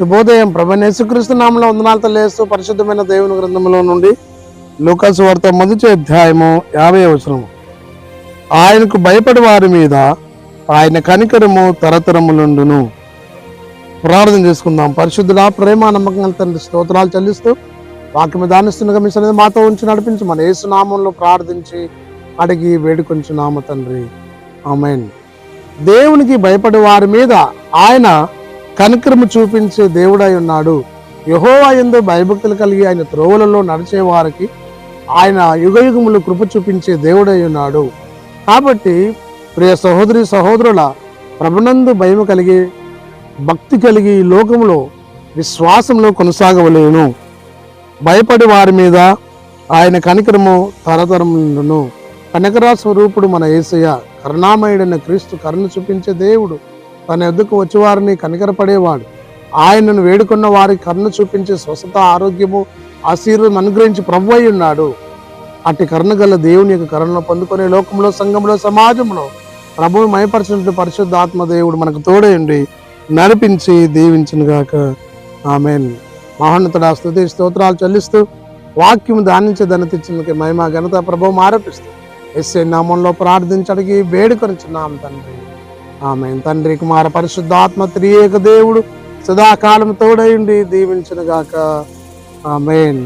శుభోదయం. ప్రభు యేసుక్రీస్తు నామంలో వందనాలతో లేస్తూ పరిశుద్ధమైన దేవుని గ్రంథంలో నుండి లూకాసు వార్త మొదటి అధ్యాయము యాభై అవసరము ఆయనకు భయపడి వారి మీద ఆయన కనికరము తరతరములుండును. ప్రార్థన చేసుకుందాం. పరిశుద్ధుడా ప్రేమ నమ్మకం తండ్రి స్తోత్రాలు చెల్లిస్తూ వాక్యం దానిస్తున్న మిషన్ మాతో ఉంచి నడిపించి మన యేసు నామంలో ప్రార్థించి అడిగి వేడుకొంచున్నాము తండ్రి. ఆమెన్. దేవునికి భయపడే వారి మీద ఆయన కనికరము చూపించే దేవుడై ఉన్నాడు. యహోవా ఎందు భయభక్తులు కలిగి ఆయన త్రోవలలో నడిచే వారికి ఆయన యుగయుగములు కృప చూపించే దేవుడై ఉన్నాడు. కాబట్టి ప్రియ సహోదరి సహోదరుల ప్రభునందు భయము కలిగి భక్తి కలిగి ఈ లోకములో విశ్వాసంలో కొనసాగవలేను. భయపడి వారి మీద ఆయన కనికరము తరతరములను కనకరా స్వరూపుడు మన యేసయ్య కరుణామయుడైన క్రీస్తు కరుణ చూపించే దేవుడు. తన ఎద్దుకు వచ్చేవారిని కనికరపడేవాడు. ఆయనను వేడుకున్న వారి కరుణ చూపించి స్వస్థత ఆరోగ్యము ఆశీర్వాదం అనుగ్రహించి ప్రభు అయి ఉన్నాడు. అట్టి కరుణ గల దేవుని యొక్క కరుణను పొందుకునే లోకంలో సంఘంలో సమాజంలో ప్రభువు మయపరిచినట్టు పరిశుద్ధ ఆత్మదేవుడు మనకు తోడేయండి నడిపించి దీవించనుగాక ఆమెన్. మహోన్నతుడ స్థుతి స్తోత్రాలు చెల్లిస్తూ వాక్యం దానించి ధనతిచ్చినకి మహిమ ఘనత ప్రభావం ఆరోపిస్తూ ఎస్ఏ నామంలో ప్రార్థించడానికి వేడుకొనిచున్నాం తండ్రి. ఆమె తండ్రి కుమార పరిశుద్ధాత్మ త్రియేక దేవుడు సదాకాలం తోడయుండి దీవించిన గాక ఆమెన్.